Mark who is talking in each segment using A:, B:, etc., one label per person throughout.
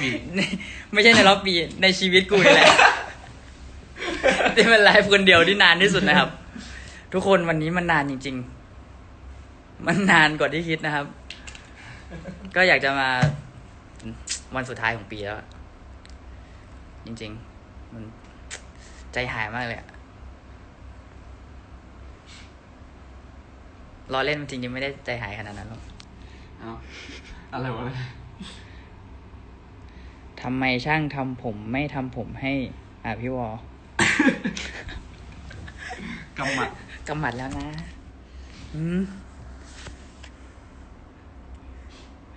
A: ปี
B: ในไม่ใช่ในรอบปีในชีวิตกูนี่แหละที่เป็นไลฟ์คนเดียวที่นานที่สุดนะครับ ทุกคนวันนี้มันนานจริง ๆ มันนานกว่าที่คิดนะครับ ก็อยากจะมาวันสุดท้ายของปีแล้วอะจริง ๆ มันใจหายมากเลยอะรอเล่นมันจริงๆไม่ได้ใจหายขนาดนั้นหรอก
A: เอาอะไรวะเนี่ย
B: ทำไมช่างทำผมไม่ทำผมให้อะพี่วอ
A: กำหมัด
B: กำหมัดแล้วนะ อืม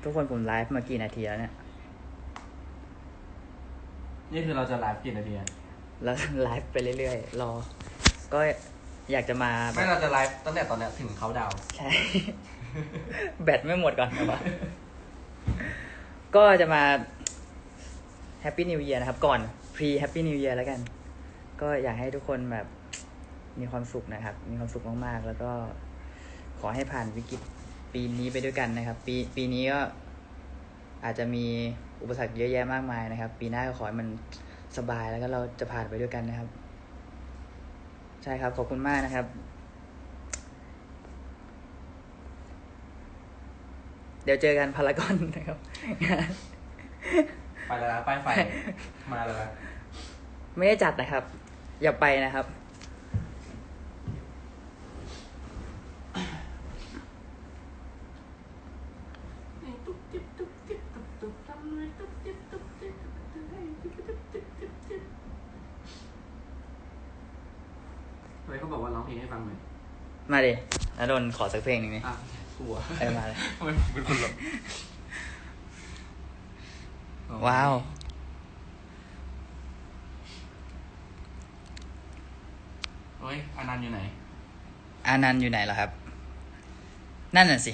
B: ทุกคนผมไลฟ์มากี่นาทีแล้วเนี่ย
A: นี่คือเราจะไลฟ์กี่นาทีอะ
B: แล้วไลฟ์ไปเรื่อยๆ รอ ก็อยากจะมาแบ
A: ไม่
B: บ
A: เราจะไลฟ์ตั้งแต่ตอนเนี้ยถึงเขาดาวน์
B: ใช่แบตไม่หมดก่อนนะวะก็จะมา แฮปปี้นิว e ย r นะครับ ก่อน pre happy new year แล้วกัน ก็อยากให้ทุกคนแบบมีความสุขนะครับ มีความสุขมากๆ แล้วก็ขอให้ผ่านวิกฤตปีนี้ไปด้วยกันนะครับ ปีปีนี้ก็อาจจะมีอุปสรรคเยอะแยะมากมายนะครับ ปีหน้าก็ขอให้มันสบายแล้วก็เราจะผ่านไปด้วยกันนะครับ ใช่ครับขอบคุณมากนะครับ เดี๋ยวเจอกันพารากอนนะครับ
A: ไปแล้วนะป้ายไฟ มาแล้วนะ
B: ไม่ได้จัดนะครับ อย่าไปนะครับ
A: เฮ้ยเขาบอกว่าร้องเพลงให้ฟังหน่อย
B: มาดินดนขอสักเพลงหนึ่งนี่
A: อะกลัว
B: เออมาเลย
A: ทำไมเป็นคนหลบ
B: ว้าว
A: เฮ้ยอนันต์อยู่ไหน
B: อานันต์อยู่ไหนล่ะครับ นั่นน่ะสิ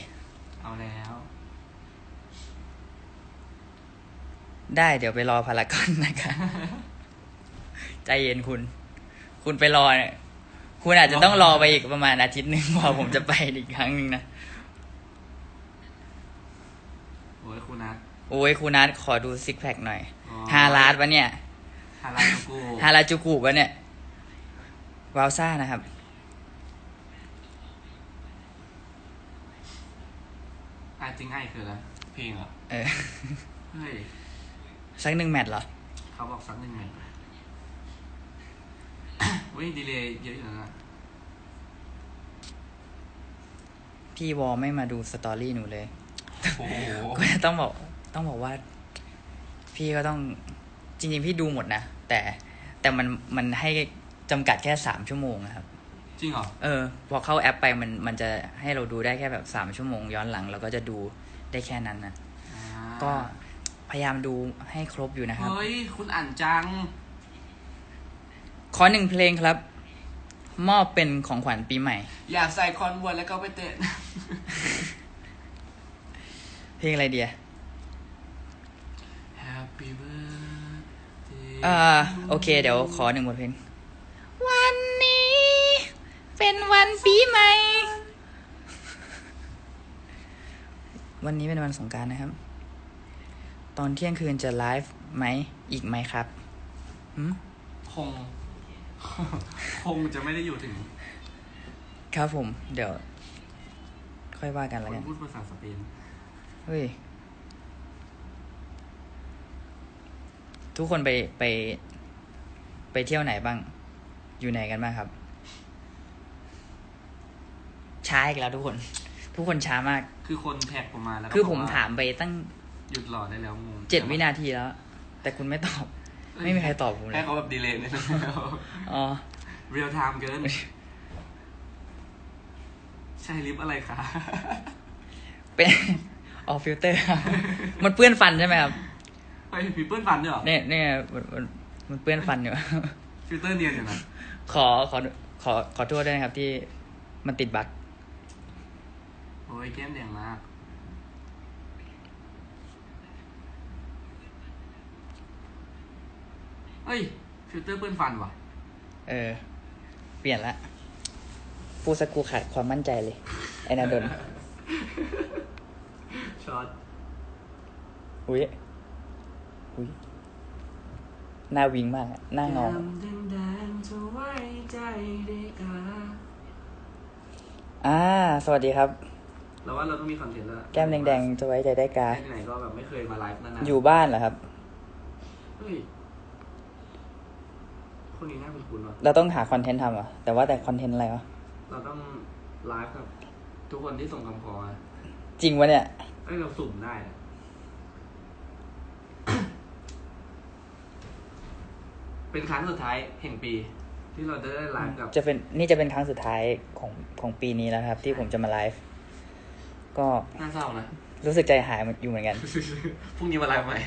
A: เอาแล้ว
B: ได้เดี๋ยวไปรอพารากอนนะคะ ใจเย็นคุณ คุณไปรอเนี่ยคุณอาจจะต้องรอไปอีกประมาณอาทิตย์หนึ่งพอผมจะไปอีกครั้งหนึ่งนะ
A: โอ้ยคุณนัท
B: โอ้ยคุณนัทขอดูซิกแพคหน่อย
A: อ๋อ
B: ฮาลาดวะเนี่ย
A: ฮาราจูกู
B: ฮาราจูกุวะเนี่ยวาวซ่านะครับ
A: อาจริงไอ้คืออะไรเพลงเหรอ
B: เออ
A: เฮ้ย
B: สักหนึ่งแมตช์เหรอ
A: เขาบอกสักหนึ่งไหมเว้ยดีเลยเยอะอยู่นะ
B: พี่วอไม่มาดูสตอรี่หนูเลย
A: โอ้โห
B: ก็ต้องบอก ต้องบอกว่า พี่ก็ต้องจริง ๆ พี่ดูหมดนะ แต่แต่มันมันให้จำกัดแค่สามชั่วโมงนะครับ
A: จริงเหรอ
B: เออ พอเข้าแอปไปมันมันจะให้เราดูได้แค่แบบสามชั่วโมง ย้อนหลังเราก็จะดูได้แค่นั้นนะ
A: อ่า
B: ก็พยายามดูให้ครบอยู่นะครับ
A: เฮ้ย คุณอ่านจัง
B: ขอหนึ่งเพลงครับ มอบเป็นของขวัญปีใหม่
A: อยากใส่คอนเวิร์ตแล้วก็ไปเตะ
B: เพลงอะไรเดีย
A: Happy birthday
B: อ่าโอเค เดี๋ยวขอหนึ่งบทเพลง วันนี้ เป็นวันปีใหม่ วันนี้เป็นวันสงกรารนะครับ ตอนเที่ยงคืนจะไลฟ์ไหม อีกไหมครับหืม
A: คง คงจะไม่ได้อยู่ถึง
B: ครับผม เดี๋ยว ค่อยว่ากัน
A: ค
B: แล้ว
A: น
B: กัน
A: พูดภาษาสเปน
B: เฮ้ย ทุกคนไปไป ไปเที่ยวไหนบ้าง อยู่ไหนกันบ้างครับ ช้าอีกแล้วทุกคน ทุกคนช้ามาก
A: คือคนแท็กผมมาแล้วก็
B: คือผม
A: บกว่
B: ถามไปตั้ง
A: หยุดรอได้แล้วงง
B: เจ็ดวินาทีแล้ว แต่คุณไม่ตอบ ไม่มีใครตอบผมเล
A: ให้
B: ย
A: เขาแบบดีเลยเลย
B: อ๋อ
A: เรียลไทม์เกิน ใช่ลิฟต์อะไรคะ
B: เป็นออฟิลเตอร์มันเปื้อนฟันใช่ไหมครับ
A: ไปผีเปิ้ลฟันด้วยเหรอ
B: เนี่ยเนี่ยมันมันมันเปื้อนฟันอยู่
A: ฟิลเตอร์เนียนอยู่นะ
B: ขอขอขอขอโทษด้วยนะครับที่มันติดบั๊ก
A: โอ้ยแก้มแดงมากเฮ้ย ฟิลเตอร์เปิ้ลฟันว่ะ
B: เออ เปลี่ยนละพูดสกกูขาดความมั่นใจเลย ไอ้นาดน
A: ช็อต
B: อุ้ย อุ้ยหน้าวิงมากอะหน้าเงา
A: ยามแดงๆจะไว้ใจได้กา
B: อ่า สวัสดีครับ
A: เราว่าเราต้องมีคอนเทนต์แล้ว
B: แก้มแดงๆจะไว้ใจได้กา
A: ที่ไหนก็แบบไม่เคยมาไลฟ์นานๆ
B: อยู่บ้านเหรอครับ
A: เฮ้ยคนนี้น่าคุ้นๆว่ะ
B: เราต้องหาคอนเทนต์ทำเหรอะ แต่ว่าแต่คอนเทนต์อะไรวะ
A: เราต้องไลฟ์กับทุกคนที่ส่งคำขอมา
B: จริงวะเนี่ย
A: เอ้ยเราสุ่มได้อะ เป็นครั้งสุดท้ายแห่งปี ที่เราจะได้ไลฟ์กับ
B: จะเป็นนี่จะเป็นครั้งสุดท้ายของของปีนี้แล้วครับ ที่ผมจะมาไลฟ์ก็
A: น่าเศร้านะ
B: รู้สึกใจหายอยู่เหมือนกัน
A: พรุ่งนี้มาไลฟ์ใหม่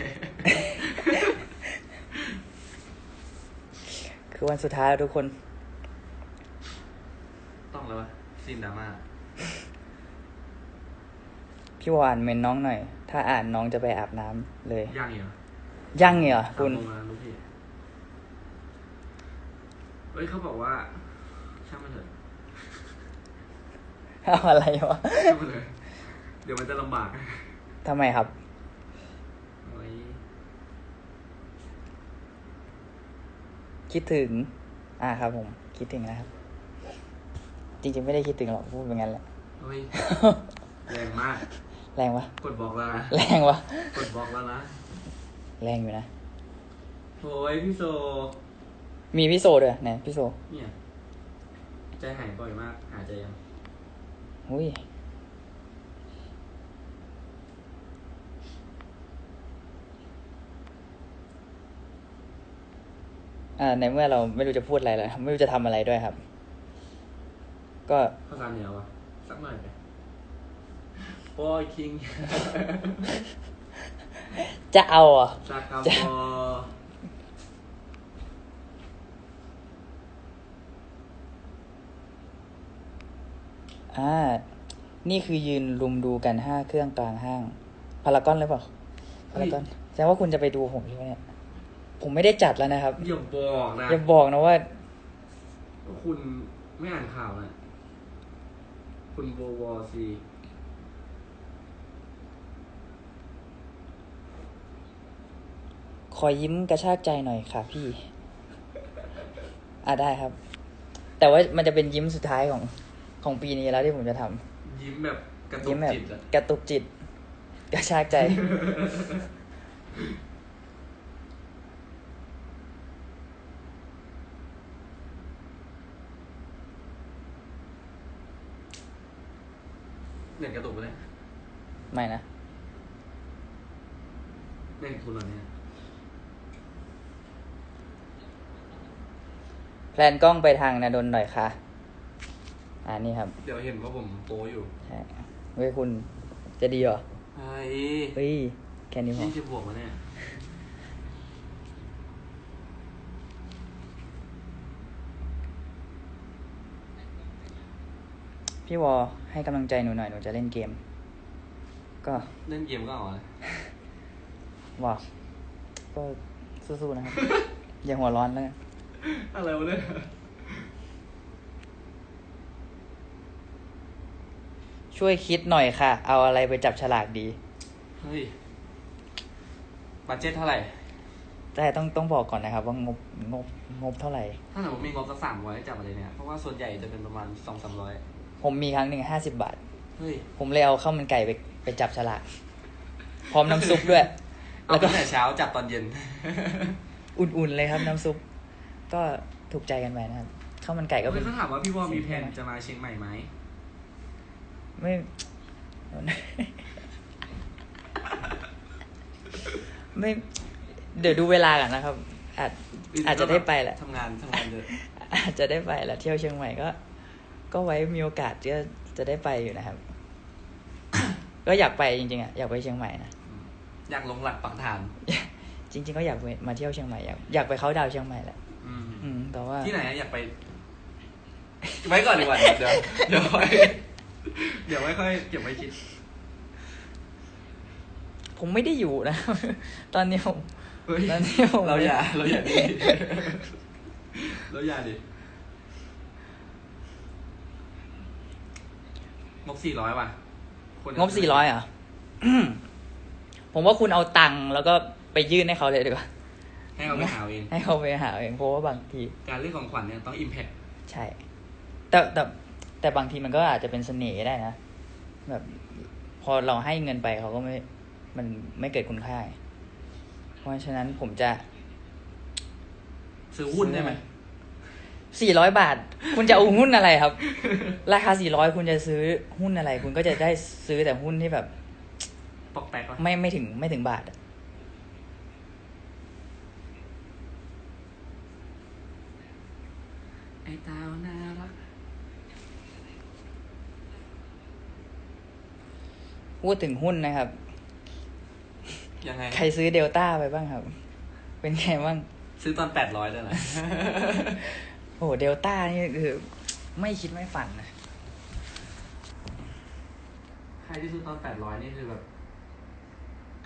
B: คือวันสุดท้ายแล้วทุกคน
A: ต้องแล้ววะซีนดราม่า
B: พี่วานเมนน้องหน่อย ถ้าอ่านน้องจะไปอาบน้ำเลย
A: ย่างอีกเหรอ
B: ยั่งเหรอคุณ
A: สามโมงแล้วลูกพี่เฮ้ยเขาบอกว่า ช่างมันเถอะ
B: เอาอะไรวะ
A: ช่างมันเถอะเดี๋ยวมันจะลำบาก
B: ทำไมครับ
A: โอ้ย
B: คิดถึง อ่าครับผม คิดถึงนะครับ จริงๆไม่ได้คิดถึงหรอกพูดเป็นงั้นแหละ
A: เฮ้ยแรงมาก
B: แรงวะ
A: กดบอกแล้วนะ
B: แรงวะ
A: กดบอกแล้วนะ
B: แรงอยู่นะ
A: โอ้ยพี่โซ
B: มีพี่โซด้วยไหนพี่โซ
A: เนี่ยใจหายบ่อยมาก หาใจยัง
B: อุ้ย อ่า ในเมื่อเราไม่รู้จะพูดอะไรเลยไม่รู้จะทำอะไรด้วยครับ ก็
A: ภาษาเหนือวะสักหน่อยไปโอ้ยคิง
B: จะเอาอะ
A: จากคำ
B: จะ
A: พอ
B: อ่า นี่คือยืนรุมดูกันห้าเครื่องกลางห้างพารากอนหรือเปล่าพารากอนแสดงว่าคุณจะไปดูผมใช่ไหมเนี่ยผมไม่ได้จัดแล้วนะครับ
A: อย่าบอกนะ
B: อย่าบอกนะว่า
A: ว่าคุณไม่อ่านข่าวนะคุณโบวอซี
B: ขอยิ้มกระชากใจหน่อยค่ะพี่ อ่าได้ครับ แต่ว่ามันจะเป็นยิ้มสุดท้ายของ ของปีนี้แล้วที่ผมจะทำ
A: ยิ้มแบบกระตุ
B: ยิ้
A: ก
B: มแบบ
A: จิตอะ
B: กระตุกจิต กระชากใจ
A: เน็ตกระตุกไปเลย
B: ไม่นะ
A: เน็ตคุณเหรอเนี่ย
B: แพลนกล้องไปทางนาดนหน่อยค่ะ อ่านี่ครับ
A: เดี๋ยวเห็นว่าผมโปอยู่
B: ใช่เฮ้ยคุณจะดีเหรอ
A: เฮ้ย
B: เฮ้ยแค่นี้พอ
A: ยี่สิบบวกมาเนี่ย
B: พี่วอให้กำลังใจหนูหน่อยหนูจะเล่นเกม ก็
A: เล่นเกมก็เอาเลย
B: วอก็สู้ๆนะครับ อย่าหัวร้อนแล้วกัน
A: อะไรวะเนี่ย
B: ช่วยคิดหน่อยค่ะ เอาอะไรไปจับฉลากดี
A: เฮ้ย บัตเจ็ตเท่าไหร่
B: แต่ต้องต้องบอกก่อนนะครับ ว่างบงบงบเท่าไหร่
A: ถ้าสมมติมีงบสักสามร้อยจับอะไรเนี่ย เพราะว่าส่วนใหญ่จะเป็นประมาณสองสามร้อย
B: ผมมีครั้งหนึ่งห้าสิบาท
A: เฮ้ย
B: ผมเลยเอาข้าวมันไก่ไปไปจับฉลาก พร้อมน้ำซุปด้วย
A: เอา
B: แล้วก็
A: ตั้งแต่เช้าจับตอนเย็น
B: อุ่นๆเลยครับน้ำซุป ก็ถูกใจกันไปนะครับข้าวมันไก่ก็
A: ก็
B: เป็
A: เป็น
B: น
A: เขาถามว่าพี่วอมีแผนจะมาเชียงใหม่ไหม
B: ไม่ ไม่ เดี๋ยวดูเวลากันนะครับ อาจอาจจะได้ไปแหละ
A: ทำงานทำงานเยอะ
B: อาจจะได้ไปแหละเที่ยวเชียงใหม่ก็ ก็ไว้มีโอกาสก็จะได้ไปอยู่นะครับ ก็อยากไปจริงๆอะอยากไปเชียงใหม่นะ
A: อยากลงหลักปักฐาน
B: จริง ๆ ก็อยากไปมาเที่ยวเชียงใหม่อยากอยากไปเขาน์ดาวน์เชียงใหม่แหละ
A: อืม
B: อืมแต่ว่า
A: ที่ไหนอะอยากไปไว้ก่อนดีกว่าเดี๋ยวเดี๋ยวค่อย เดี๋ยวไว้ค่อยเก็บไว้คิด
B: ผมไม่ได้อยู่นะ ตอนนี้ผม
A: เฮ้ย
B: แล้วนี่ผม
A: เราอย่า เราอย่าดิเราอย่าดิงบสี่ร้อยว่ะคน
B: งบสี่ร้อยอะ ผมว่าคุณเอาตังค์แล้วก็ไปยื่นให้เขาเลยดีกว่า
A: ให้เอาไปหาเอง
B: ให้เขาไปหาเองเพราะว่าบางที
A: การเลือกของขวัญเนี่ยต้องอิมแพค
B: ใช่ แต่แต่ แต่บางทีมันก็อาจจะเป็นเสน่ห์ได้นะแบบพอเราให้เงินไปเขาก็ไม่ มันไม่เกิดคุณค่า เพราะฉะนั้นผมจะ
A: ซื้อหุ้นได้ไหม
B: สี่ร้อยบาท คุณจะเอาหุ้นอะไรครับ ราคาสี่ร้อยคุณจะซื้อหุ้นอะไร คุณก็จะได้ซื้อแต่หุ้นที่แบบ
A: ปอกแปกวะ
B: ไม่ไม่ถึงไม่ถึงบาทอะ
A: ไอ้ตาวน่ารัก
B: พูดถึงหุ้นนะครับ
A: ยังไง
B: ใครซื้อเดลต้าไปบ้างครับ เป็นไงบ้าง
A: ซื้อตอนแปดร้อยได้ไหม
B: โอ้โหเดลต้านี่คือ ไม่คิดไม่ฝันนะ
A: ใครที่ซื้อตอนแปดร้อยนี่คือแบบ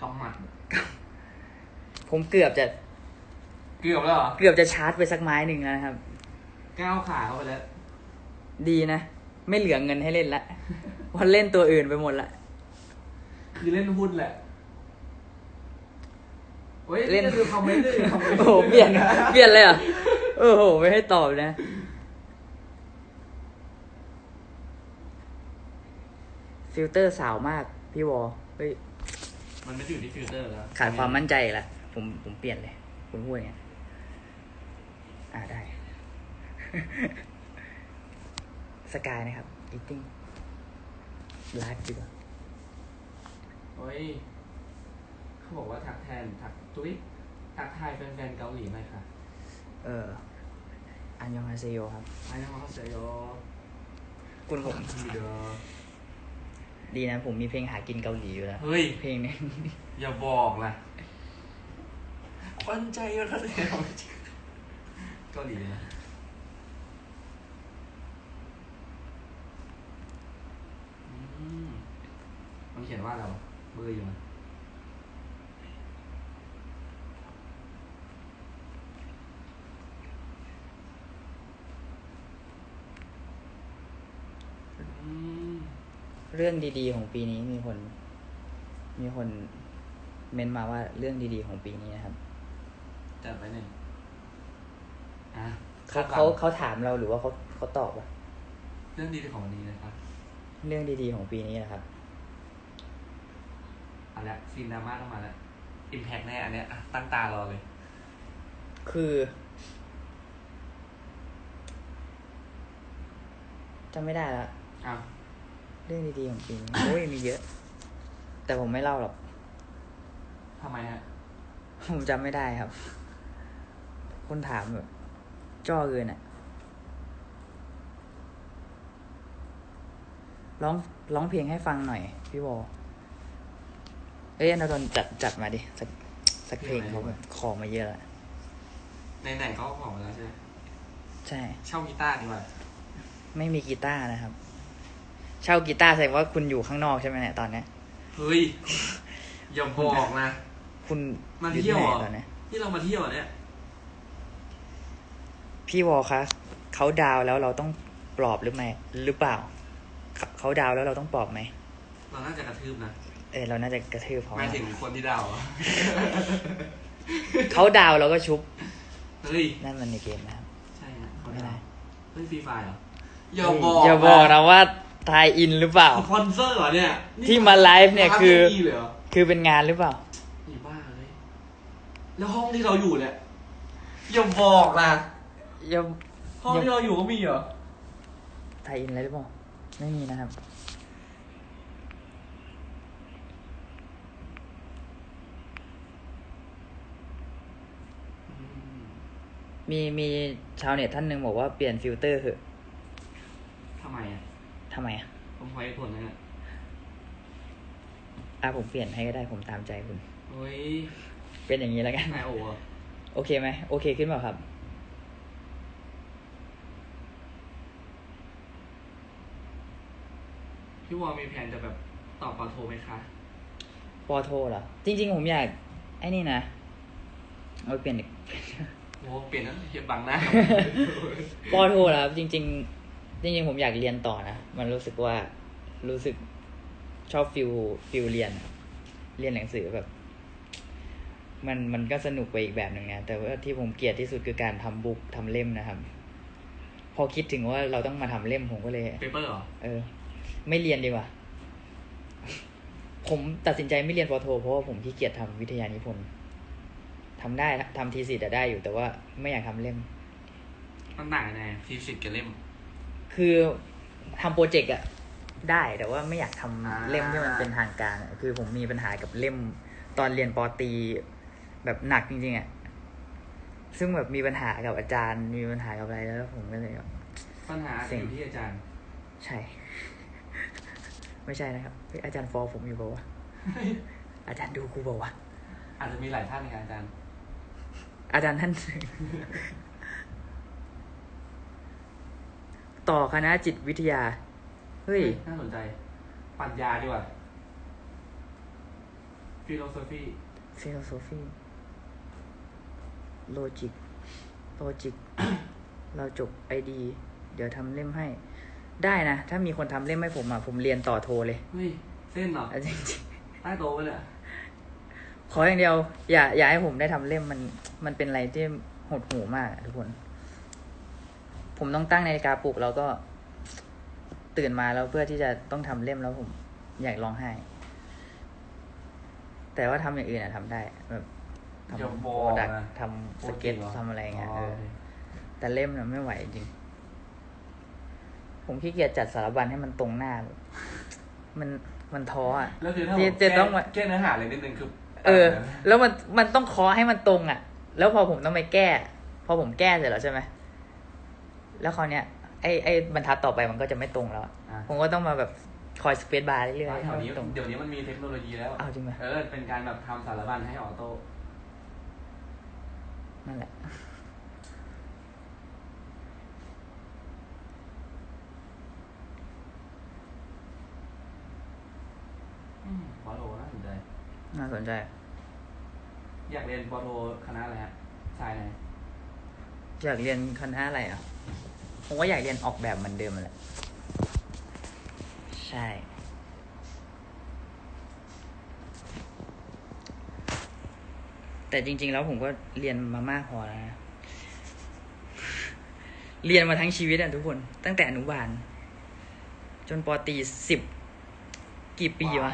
A: กำหมัด
B: ผมเกือบจะ
A: เกือบแล้วเหรอ
B: เกือบจะชาร์จไปสักไม้หนึ่งแล้วนะครับ
A: ก้าวขาเข้าไปแล้ว
B: ดีนะ ไม่เหลือเงินให้เล่นละเพราะเล่นตัวอื่นไปหมดละ
A: คือเล่นหุ้นแหละเฮ้ย
B: เล่น
A: ก็คือคอมเมนต์ด้วยคอมเมนต์
B: โอ้โหเปลี่ยนเปลี่ยนเลยเหรอะโอ้โหไม่ให้ตอบนะ ฟิลเตอร์สาวมากพี่วอเฮ้ย
A: มันไม่ได้อยู่ที่ฟิลเตอร์แล้ว
B: ขาดความมั่นใจอีกแล้วผมผมเปลี่ยนเลย คุณพูดอย่างเงี้ยอ่าได้ สกายนะครับ eating ไลฟ์ดีกว่า
A: เฮ้ยเขาบอกว่าทักแทนทักตุ้ยทักทายแฟนๆเกาหลีหน่อยค่ะ
B: เออ อันยองฮาเซโยครับ
A: อันนี้เขาเสียโย
B: คุณผม
A: ดีเด้อ
B: ดีนะผมมีเพลงหากินเกาหลีอยู่แล้ว
A: เฮ้ย
B: เพลงนี้
A: อย่าบอกล่ะควันใจก็เลยเอาเกาหลีนะอืมมันเขียนว่าอะไรวะ เบอร์อยู่นะอืม
B: เรื่องดีๆของปีนี้มีคน มีคนเม้นมาว่าเรื่องดีๆของปีนี้นะครับ
A: จัดไปหนึ่งอะ
B: เขา
A: คดหวั
B: เขา
A: ง
B: เขาถามเราหรือว่าเขาเขาตอบว่า
A: เรื่องดีของวันนี้นะครับ
B: เรื่องดีๆของปีนี้นะครับ
A: เอาละซีนดราม่าต้องมาแล้วอิมแพกแน่อันเนี้ยอะตั้งตารอเลย
B: คือจำไม่ได้ละ
A: อ้าว
B: เรื่องดีๆของปีนี้ โอ้ยมีเยอะ แต่ผมไม่เล่าหรอก
A: ทำไมฮะ
B: ผมจำไม่ได้ครับ คนถามแบบจ้อเกินอะร้องร้องเพลงให้ฟังหน่อย พี่วอ เอ้ยอนาดนจัดจัดมาดิ สักสักเพลงเขาแบบขอมาเยอะละ
A: ไหนๆเขาก็บอกมาแล้วใช่ไหม
B: ใช่
A: เช่ากีตาร์ดีกว่า
B: ไม่มีกีตาร์นะครับ เช่ากีตาร์แสดงว่าคุณอยู่ข้างนอกใช่ไหมเนี่ยตอนเนี้ย
A: เฮ้ยอย่าบอกนะ
B: คุณ
A: มา
B: อยู่
A: เที่ยว
B: ไห
A: เหร
B: น
A: อ
B: ตอนเนี้ย
A: ที่เรามาเที่ยวเนี่ย
B: พี่วอคะเขาดาวแล้วเราต้องปลอบหรือไม่หรือเปล่าเขาเขาดาวแล้วเราต้องปลอบไหม
A: เราน่าจะกระทืบนะ
B: เออเราน่าจะกระทืบเขา
A: หมายถึงคนที่ดาวอะ
B: เขาดาวเราก็ชุบ
A: เฮ้ย
B: นั่นมันในเกมนะครับ
A: ใช่นะเขา
B: ไม่
A: ดา
B: ได้
A: วเฮ้ยฟรีไฟเหรอ อย่าบอก
B: อย่าบอกนะว่าทายอินหรือเปล่า
A: สปอนเซอร์เหรอเนี่ยนี่
B: ที่มาไลฟ์เนี่ยคือ
A: ร้า VIP เลยเหรอ
B: คือเป็นงานหรือเปล่า
A: อีบ้าเลย แล้วห้องที่เราอยู่เนี่ยอย่าบอกนะ
B: อย่า
A: ห้องที่เราอยู่ก็มีเหรอ
B: ทายอินอะไรหรือเปล่า ไม่มีนะครับ มีมีชาวเน็ตท่านหนึ่งบอกว่าเปลี่ยนฟิลเตอร์เถอะ
A: ทำไมอะ
B: ทำไมอะ
A: ผมขอเหตุผลนะฮะ
B: อะผมเปลี่ยนให้ก็ได้ผมตามใจคุณ
A: เฮ้ย
B: เป็นอย่างนี้แล้วกัน
A: นายโออะ
B: โอเคไหมโอเคขึ้นเปล่าครับ
A: พี่วอลมีแผนจะแบบตอบปอโทรไหมคะ
B: ปอโทเหรอ จริง ๆ ผมอยาก ไอ้นี่นะ เอาไปเปลี่ยนอีก
A: โอ้เปลี่ยนนะเฮียบังหน้า
B: ปอโทเหรอครับจริง ๆ จริง ๆ ผมอยากเรียนต่อนะ มันรู้สึกว่ารู้สึกชอบฟิลฟิลเรียนอะเรียนหนังสือแบบ มันมันก็สนุกไปอีกแบบหนึ่งนะ แต่ว่าที่ผมเกลียดที่สุดคือการทำบุ๊กทำเล่มนะครับ พอคิดถึงว่าเราต้องมาทำเล่มผมก็เลย
A: เปเปอร์เหรอ
B: เออ ไม่เรียนดีกว่าผมตัดสินใจไม่เรียนปอโท เพราะว่าผมขี้เกียจทำวิทยานิพนธ์ ทำได้ทำทีสิทธ์ได้อยู่แต่ว่าไม่อยากทำเล่ม
A: มันต่างกันไงทีสิทธิ์กับเล่ม
B: คือทำโปรเจกต์อะได้แต่ว่าไม่อยากทำ
A: อ่า
B: เล่มที่มันเป็นทางการอะคือผมมีปัญหากับเล่มตอนเรียนปอตรีแบบหนักจริงๆอะซึ่งแบบมีปัญหากับอาจารย์ มีปัญหากับอะไรแล้วผมก็เลยแบบ
A: ปัญหา
B: เซ็ง
A: อยู่ที่อาจารย์
B: ใช่ ไม่ใช่นะครับเฮ้ยอาจารย์ฟอร์ผมอยู่เปล่าวะอาจารย์ดูกูเปล่าวะ
A: อาจจะมีหลายท่านในการอาจารย์
B: อาจารย์ท่านต่อคณะจิตวิทยา เฮ้ย
A: น่าสนใจ ปรัชญาดีกว่า philosophy
B: philosophy logic logic เราจบไอดี เดี๋ยวทำเล่มให้ ได้นะ ถ้ามีคนทำเล่มให้ผมอะ ผมเรียนต่อโทเลย
A: เฮ้ย เส้นเหรอ
B: เอาจริง
A: ใต้โต๊ะไปเลยอะ
B: ๆ ขออย่างเดียว อย่า อย่าให้ผมได้ทำเล่มมัน มันเป็นอะไรที่หดหูมากอะทุกคน ผมต้องตั้งนาฬิกาปลุกแล้วก็ ตื่นมาแล้วเพื่อที่จะต้องทำเล่มแล้วผมอยากร้องไห้ แต่ว่าทำอย่างอื่นอะทำได้แบบทำ
A: เดี๋ยว
B: โป
A: บ
B: ร
A: อก
B: ดัก
A: นะ
B: ทำสเก็ตทำอะไรเงี้ยเออ
A: โค
B: แต่เล่มเนี่ยไม่ไหวจริง ผมขี้เกียจจัดสารบัญให้มันตรงหน้าแบบมันมันท้ออะ
A: แล้วคือถ้า
B: ที่
A: ผม
B: จะ
A: แก้
B: ต้องมา
A: แก้เนื้อหาเลยนิดนึงคือ
B: เออ แล้วมันมันต้องเคาะให้มันตรงอะ แล้วพอผมต้องไปแก้ พอผมแก้เสร็จแล้วใช่ไหมแล้วคราวเนี้ยไอ้ไอ้บรรทัดต่อไปมันก็จะไม่ตรงแล้วอะ
A: อะ
B: ผมก็ต้องมาแบบคอยสเปซบาร์เรื่อยๆ
A: แถ
B: ให้
A: ว
B: มัน
A: นี้
B: ตรง
A: เดี๋ยวนี้มันมีเทคโนโลยีแล้ว
B: เอาจริงไหม
A: เออเป็นการแบบทำสารบัญให้ออโต้
B: นั่นแหละ
A: อืมปอโทน่าสนใจ
B: น่าสนใจ
A: อยากเรียนปอโทคณะอะไรฮะสายไหน
B: อยากเรียนคณะอะไรอะ ผมว่าอยากเรียนออกแบบเหมือนเดิมแหละ ใช่ แต่จริง ๆ แล้วผมก็เรียนมามากพอแล้วนะ เรียนมาทั้งชีวิตอะทุกคน ตั้งแต่อนุบาล จนปอตรีสิบ กี่ปีวะ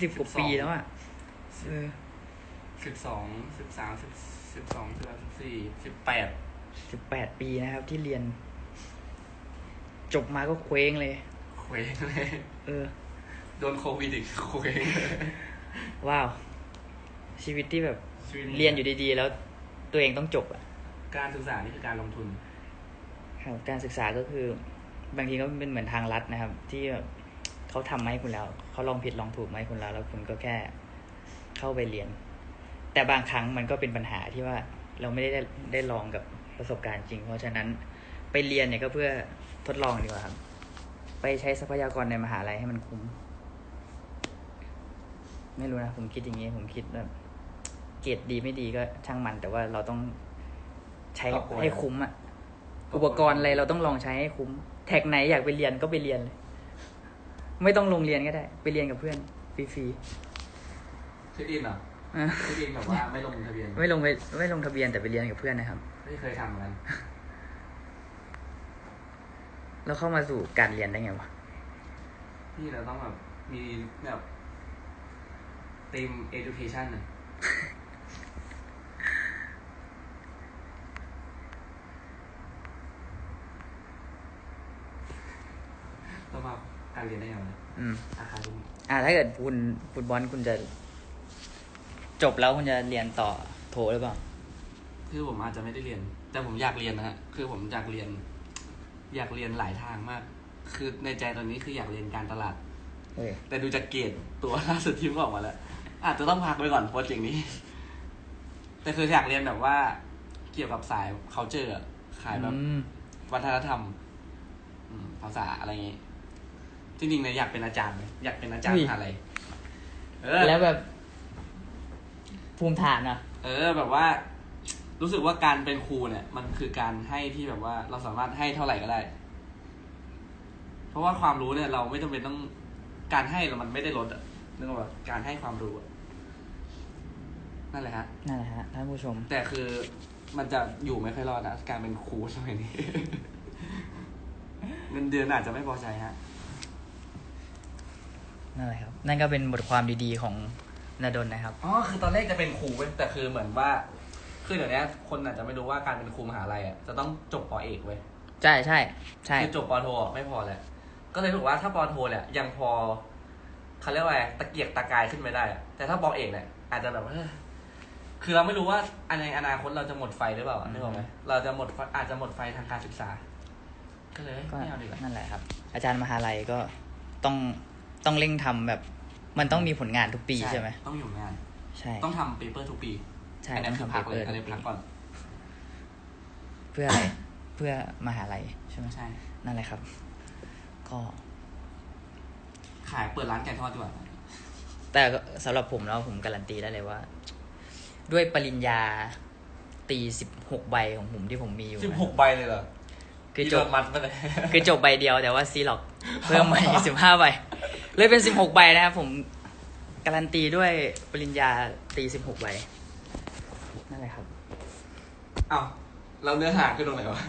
B: สิบกว่าปีแล้วอะเออ
A: สิบสองสิบสามสิบสิบสองสิบสามสิบสี่สิบแปด
B: สิบแปดปีนะครับ ที่เรียน จบมาก็เคว้งเลย
A: เคว้งเลย
B: เออ
A: โดนโควิดอีกเคว้งเลย
B: ว้าว ชีวิตที่แบบ
A: ชีวิต
B: เรียนอยู่ดีๆ แล้วตัวเองต้องจบอะ
A: การศึกษานี่คือการลงทุน
B: ครับการศึกษาก็คือบางทีก็เป็นเหมือนทางลัดนะครับ ที่แบบเขาทำมาให้คุณแล้ว เขาลองผิดลองถูกมาให้คุณแล้ว แล้วคุณก็แค่เข้าไปเรียน แต่บางครั้งมันก็เป็นปัญหาที่ว่าเราไม่ได้ได้ลองกับประสบการณ์จริง เพราะฉะนั้นไปเรียนเนี่ยก็เพื่อทดลองดีกว่าครับ ไปใช้ทรัพยากรในมหาลัยให้มันคุ้ม ไม่รู้นะ ผมคิดอย่างนี้ ผมคิดแบบเกรดดีไม่ดีก็ช่างมัน แต่ว่าเราต้องใช้
A: ครอบครัว
B: ให้คุ้มอะอุปกรณ์อะไรเราต้องลองใช้ให้คุ้ม แท็กไหนอยากไปเรียนก็ไปเรียนเลย ไม่ต้องลงเรียนก็ได้ ไปเรียนกับเพื่อนฟรี
A: เช็คอินเหรอ
B: ๆ อะ
A: เช็คอินแบบว่าไม่ลงทะเบียน
B: ไม่ลงไปไม่ลงทะเบียนแต่ไปเรียนกับเพื่อนนะครับ
A: ไม่เคยทำเหมือนกัน
B: แล้วเข้ามาสู่การเรียนได้ไงวะ
A: พี่เราต้องแบบมีแบบทีม education น่ะต้องมาการเรียนได้ไงวะ
B: อืม
A: อาคาเดมี
B: อ่าถ้าเกิดคุณฟุตบอลคุณจะ จบแล้วคุณจะเรียนต่อโทหรือเปล่า
A: คือผมอาจจะไม่ได้เรียน แต่ผมอยากเรียนนะฮะคือผมอยากเรียน อยากเรียนหลายทางมาก คือในใจตอนนี้คืออยากเรียนการตลาด
B: เฮ้ย
A: แต่ดูจากเกรดตัวล่าสุดที่มันออกมาแล้ว อาจจะต้องพักไปก่อนโปรเจกต์นี้ แต่คืออยากเรียนแบบว่า เกี่ยวกับสาย culture อะขายแบบ
B: อืม
A: วัฒนธรรมอืมภาษาอะไรอย่างงี้จริงๆเนี่ยอยากเป็นอาจารย์เลยอยากเป็นอาจารย์
B: อุ้ย
A: มหาอะไรเออ
B: แล้วแบบ ภูมิฐานอะ
A: เออแบบว่า รู้สึกว่าการเป็นครูเนี่ย มันคือการให้ที่แบบว่าเราสามารถให้เท่าไหร่ก็ได้ เพราะว่าความรู้เนี่ย เราไม่จำเป็นต้องการให้เรามันไม่ได้ลดอะนึกออกปะการให้ความรู้อะนั่นแหละฮะ
B: นั่นแหละฮะท่านผู้ชม
A: แต่คือมันจะอยู่ไม่ค่อยรอดนะการเป็นครูสมัยนี้ เงินเดือนอาจจะไม่พอใจฮะ
B: นั่นแหละครับ นั่นก็เป็นบทความดีๆของ นาดนนะครับ
A: อ๋อ คือตอนแรกจะเป็นครูเว้ย แต่คือเหมือนว่า คือเดี๋ยวนี้คนอาจจะไม่รู้ว่าการเป็นครูมหาลัยอะ จะต้องจบปอเอกเว้ย
B: ใช่ใช่ใช่
A: คือจบปอโทอะไม่พอแหละ ก็เลยถูกว่าถ้าปอโทเนี่ยยังพอเขาเรียกว่าอะไรตะเกียกตะกายขึ้นไปได้อะแต่ถ้าปอเอกเนี่ยอาจจะแบบว่าเอ้อคือเราไม่รู้ว่าอันในอนาคตเราจะหมดไฟหรือเปล่านึกออกไหมเราจะหมดไฟอาจจะหมดไฟทางการศึกษา ก็เลย
B: ก็
A: ไม่เอาดีกว่า
B: นั่นแหละครับ อาจารย์มหาลัยก็ต้องต้องเร่งทำแบบ มันต้องมีผลงานทุกปีใช่ไหม
A: ต้องอยู่งาน
B: ใช่
A: ต้องทำเปเปอร์ทุกปี
B: ใช่
A: อันนี้
B: ต้อง
A: คือ
B: ทำ
A: พัก
B: เป
A: เลย
B: เปอร์
A: อันนี้พักก่อน
B: เพื่ออะไรเพื่อมหาลัยใช่ไหม
A: ใช่
B: นั่นแหละครับ ก็
A: ขายเปิดร้านไก่ทอดดีกว่า
B: แต่ก็สำหรับผมแล้วผมการันตีได้เลยว่า ด้วยปริญญาตีสิบหกใบของผมที่ผมมีอยู่
A: สิบ
B: นะ
A: หกใบเลยเหรอ
B: คือ
A: ที่
B: จ
A: โด
B: บ
A: นมัดไปเลย
B: คือจบใบเดียวแต่ว่าซีล็อกเพิ่มมาอีกสิบห้าใบเลยเป็นสิบหกใบนะครับผมการันตีด้วยปริญญาตีสิบหกใบนั่นแหละครับ
A: เอ้าเราเนื้อหาคือตรงไหนวะ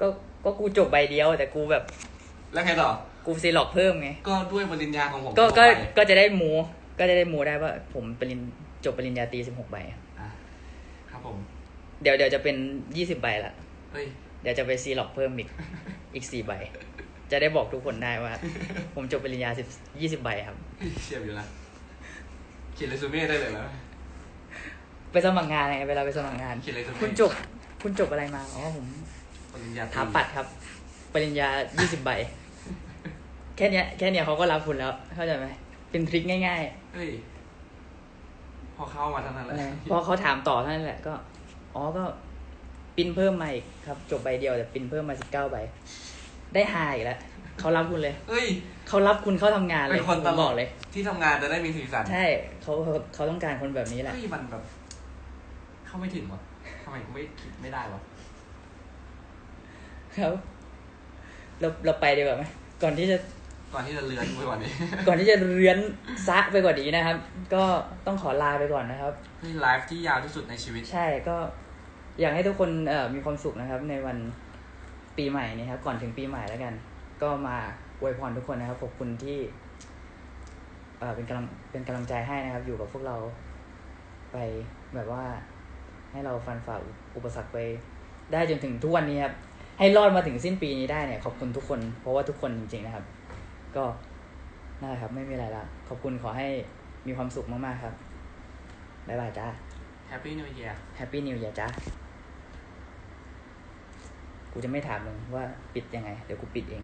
B: ก็ก็กูจบใบเดียว แต่กูแบบ
A: แล้วไงต่อ
B: กูซีล็อกเพิ่มไง
A: ก็ด้วยปริญญาของผม
B: ก็ก็
A: 16ใบ
B: ก็จะได้โมก็จะได้โมได้ว่าผมปริญจบปริญญาตรีสิบหกใบ
A: อะครับผม
B: เดี๋ยวเดี๋ยวจะเป็นยี่สิบใบละ
A: เฮ้ย
B: เดี๋ยวจะไปซีล็อกเพิ่มอีกอีกสี่ใบ จะได้บอกทุกคนได้ว่า ผมจบปริญญาสิบยี่สิบใบครับ
A: เชียบอยู่นะเขียนเรซูเม่ได้เลยแล้ว
B: ไปสมัครงานไงเวลาไปสมัครงาน
A: เขียนเรซูเม่
B: คุณจบ คุณจบอะไรมาอ๋อผม
A: ปริญญาตรี
B: ถาปัดครับ ปริญญายี่สิบใบ แค่เนี้ย แค่เนี้ยเขาก็รับคุณแล้ว เข้าใจไหมเป็นทริคง่าย
A: เฮ้ยพอเข้ามาเท่านั้นแหละ
B: ๆ พอเขาถามต่อเท่านั้นแหละก็ อ๋อก็ ปรินเพิ่มมาอีกครับ จบใบเดียวแต่ปรินเพิ่มมาสิบเก้าใบ ได้หายอีกแล้วเขารับคุณเลย
A: เฮ้ย
B: เขารับคุณเข้าทำงานเล
A: เป็
B: ย
A: นคนต
B: ผม
A: ล
B: บ
A: ก
B: อกเลย
A: ที่ทำงานจะได้มีสีสัน
B: ใช่เขาเขาเขาต้องการคนแบบนี้แหละ
A: เฮ้ยมันแบบ เข้าไม่ถึงวะทำไมกูไม่คิดไม่ได้วะ
B: ครับ เราเราไปดีกว่าไหมก่อนที่จะ
A: ก่อนที่จะเลือนไปกว่านี้
B: ก่อนที่จะเรือนซะไปกว่านี้นะครับ ก็ต้องขอลาไปก่อนนะครับ
A: นี่ไลฟ์ที่ยาวที่สุดในชีวิต
B: ใช่ก็ อยากให้ทุกคนเอ่อมีความสุขนะครับ ในวันปีใหม่นี้ครับ ก่อนถึงปีใหม่แล้วกัน ก็มาอวยพรทุกคนนะครับขอบคุณที่เอ่อเป็นกำลังเป็นกำลังใจให้นะครับ อยู่กับพวกเราไปแบบว่า ให้เราฟันฝ่าอุปสรรคไปได้จนถึงทุกวันนี้ครับ ให้รอดมาถึงสิ้นปีนี้ได้เนี่ย ขอบคุณทุกคน เพราะว่าทุกคนจริง ๆนะครับ ก็นั่นแหละครับ ไม่มีอะไรละขอบคุณขอให้มีความสุขมากๆครับบ๊ายบายจ้า
A: Happy New Year
B: แฮปปี้นิว e a r จ้า กูจะไม่ถามมึงว่าปิดยังไง เดี๋ยวกูปิดเอง